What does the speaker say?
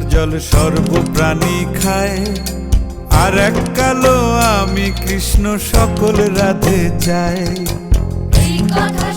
যমুনার জল সর্বপ্রাণী খায়। আর এক কালো আমি কৃষ্ণ সকল রাধে চাই। কথা